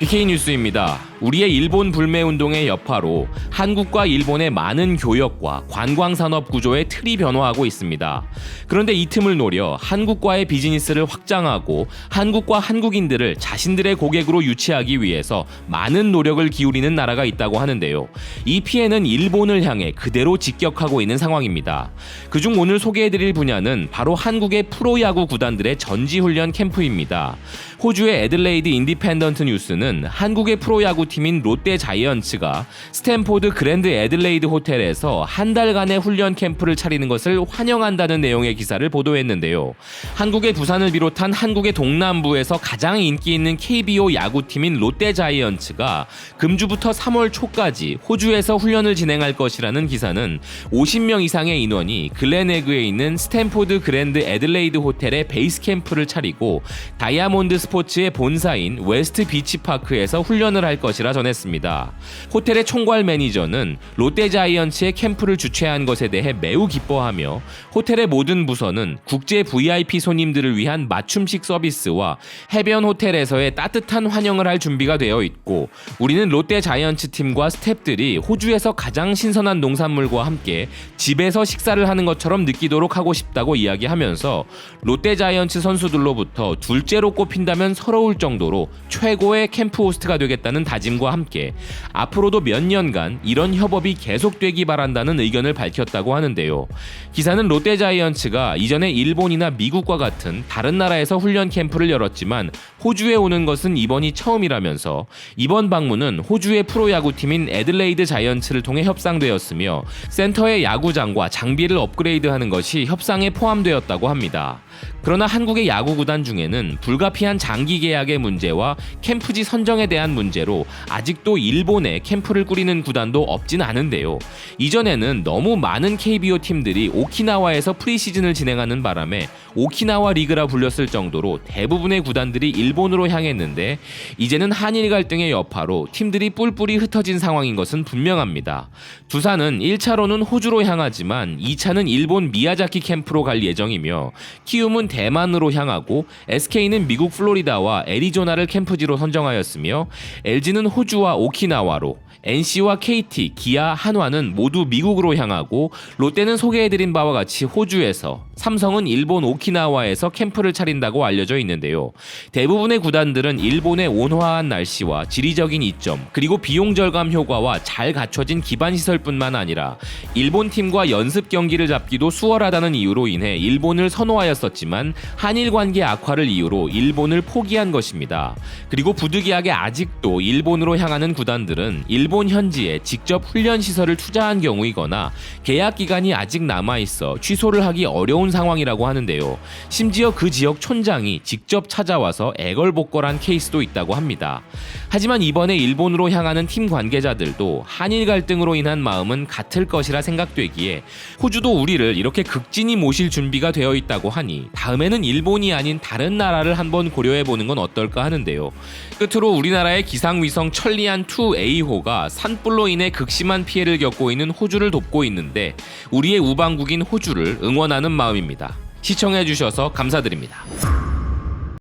PK 뉴스입니다. 우리의 일본 불매 운동의 여파로 한국과 일본의 많은 교역과 관광 산업 구조의 틀이 변화하고 있습니다. 그런데 이 틈을 노려 한국과의 비즈니스를 확장하고 한국과 한국인들을 자신들의 고객으로 유치하기 위해서 많은 노력을 기울이는 나라가 있다고 하는데요. 이 피해는 일본을 향해 그대로 직격하고 있는 상황입니다. 그중 오늘 소개해드릴 분야는 바로 한국의 프로야구 구단들의 전지훈련 캠프입니다. 호주의 애들레이드 인디펜던트 뉴스는 한국의 프로야구 팀인 롯데 자이언츠가 스탠포드 그랜드 애들레이드 호텔에서 한 달간의 훈련 캠프를 차리는 것을 환영한다는 내용의 기사를 보도했는데요. 한국의 부산을 비롯한 한국의 동남부에서 가장 인기 있는 KBO 야구팀인 롯데 자이언츠가 금주부터 3월 초까지 호주에서 훈련을 진행할 것이라는 기사는 50명 이상의 인원이 글렌에그에 있는 스탠포드 그랜드 애들레이드 호텔에 베이스 캠프를 차리고 다이아몬드 스포츠의 본사인 웨스트 비치 파크 에서 훈련을 할 것이라 전했습니다. 호텔의 총괄 매니저는 롯데 자이언츠의 캠프를 주최한 것에 대해 매우 기뻐하며 호텔의 모든 부서는 국제 VIP 손님들을 위한 맞춤식 서비스와 해변 호텔에서의 따뜻한 환영을 할 준비가 되어 있고 우리는 롯데 자이언츠 팀과 스탭들이 호주에서 가장 신선한 농산물과 함께 집에서 식사를 하는 것처럼 느끼도록 하고 싶다고 이야기하면서 롯데 자이언츠 선수들로부터 둘째로 꼽힌다면 서러울 정도로 최고의 캠프 호스트가 되겠다는 다짐과 함께 앞으로도 몇 년간 이런 협업이 계속되기 바란다는 의견을 밝혔다고 하는데요. 기사는 롯데 자이언츠가 이전에 일본이나 미국과 같은 다른 나라에서 훈련 캠프를 열었지만 호주에 오는 것은 이번이 처음이라면서 이번 방문은 호주의 프로야구팀인 애들레이드 자이언츠를 통해 협상되었으며 센터의 야구장과 장비를 업그레이드하는 것이 협상에 포함되었다고 합니다. 그러나 한국의 야구 구단 중에는 불가피한 장기 계약의 문제와 캠프지 선정에 대한 문제로 아직도 일본에 캠프를 꾸리는 구단도 없진 않은데요. 이전에는 너무 많은 KBO 팀들이 오키나와에서 프리시즌을 진행하는 바람에 오키나와 리그라 불렸을 정도로 대부분의 구단들이 일본으로 향했는데 이제는 한일 갈등의 여파로 팀들이 뿔뿔이 흩어진 상황인 것은 분명합니다. 두산은 1차로는 호주로 향하지만 2차는 일본 미야자키 캠프로 갈 예정이며 키움 은 대만으로 향하고 SK는 미국 플로리다와 애리조나를 캠프지로 선정하였으며 LG는 호주와 오키나와로 NC와 KT, 기아, 한화는 모두 미국으로 향하고 롯데는 소개해드린 바와 같이 호주에서 삼성은 일본 오키나와에서 캠프를 차린다고 알려져 있는데요. 대부분의 구단들은 일본의 온화한 날씨와 지리적인 이점 그리고 비용 절감 효과와 잘 갖춰진 기반 시설뿐만 아니라 일본 팀과 연습 경기를 잡기도 수월하다는 이유로 인해 일본을 선호하였었지만 한일 관계 악화를 이유로 일본을 포기한 것입니다. 그리고 부득이하게 아직도 일본으로 향하는 구단들은 일본 현지에 직접 훈련 시설을 투자한 경우이거나 계약 기간이 아직 남아 있어 취소를 하기 어려운 상황이라고 하는데요. 심지어 그 지역 촌장이 직접 찾아와서 애걸복걸한 케이스도 있다고 합니다. 하지만 이번에 일본으로 향하는 팀 관계자들도 한일 갈등으로 인한 마음은 같을 것이라 생각되기에 호주도 우리를 이렇게 극진히 모실 준비가 되어 있다고 하니 다음에는 일본이 아닌 다른 나라를 한번 고려해 보는 건 어떨까 하는데요. 끝으로 우리나라의 기상위성 천리안 2A호가 산불로 인해 극심한 피해를 겪고 있는 호주를 돕고 있는데 우리의 우방국인 호주를 응원하는 마음입니다. 시청해 주셔서 감사드립니다.